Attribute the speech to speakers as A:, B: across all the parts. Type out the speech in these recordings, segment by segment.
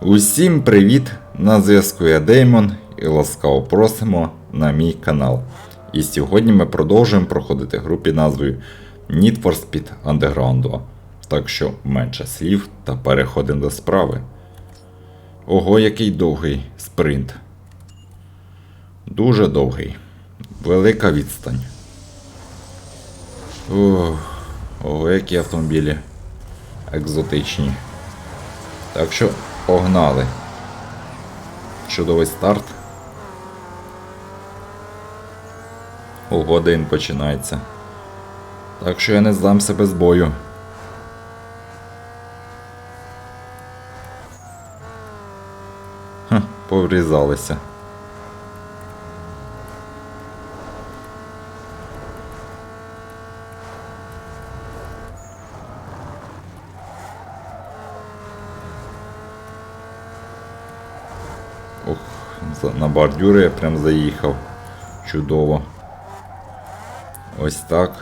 A: Усім привіт! На зв'язку я Деймон і ласкаво просимо на мій канал. І сьогодні ми продовжуємо проходити гру під назвою Need for Speed Underground 2. Так що менше слів та переходимо до справи. Ого, який довгий спринт. Дуже довгий. Велика відстань. Ох, ого, які автомобілі екзотичні. Так що погнали. Чудовий старт. У годин починається. Так що я не здамся без бою. Ха, поврізалися. Ох, за- на бордюри я прям заїхав. Чудово. Ось так.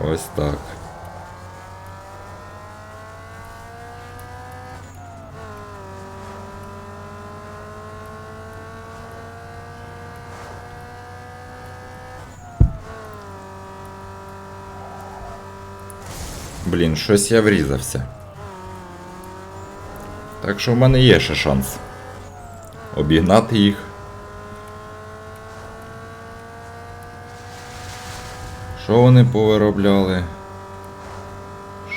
A: Ось так. Блін, щось я врізався. Так що в мене є ще шанс обігнати їх. Що вони повиробляли?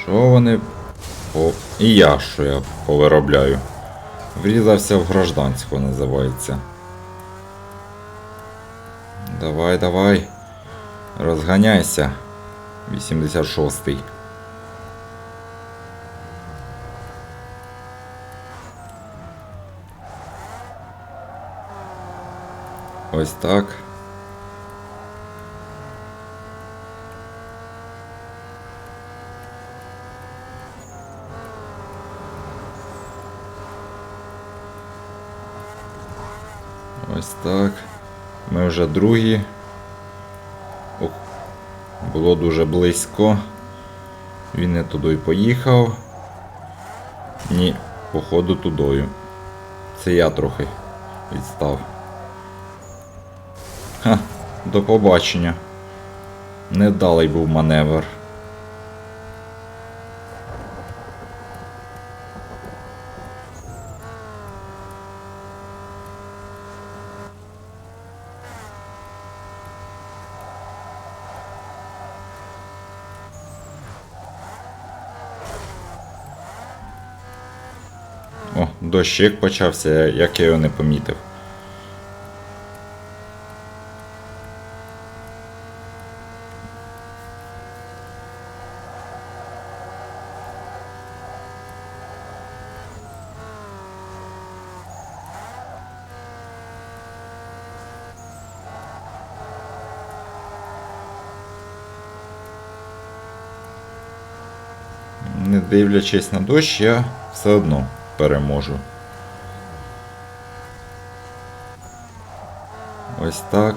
A: Що вони по... І я що я повиробляю. Врізався в гражданську називається. Давай, давай. Розганяйся. 86-й. Ось так. Ось так. Ми вже другі. Ох, було дуже близько. Він не туди поїхав. Ні, походу тудою. Це я трохи відстав. До побачення. Невдалий був маневр. О, дощик почався, як я його не помітив. Не дивлячись на дощ, я все одно переможу. Ось так.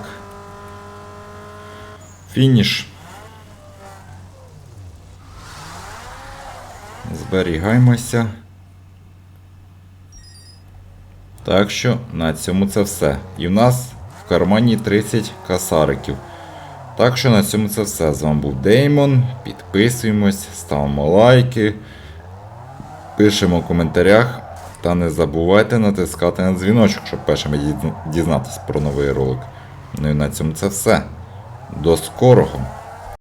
A: Фініш. Зберігаємося. Так що на цьому це все. І в нас в кармані 30 касариків. Так що на цьому це все. З вами був Деймон. Підписуємось, ставимо лайки, пишемо в коментарях. Та не забувайте натискати на дзвіночок, щоб першими дізнатися про новий ролик. Ну і на цьому це все. До скорого!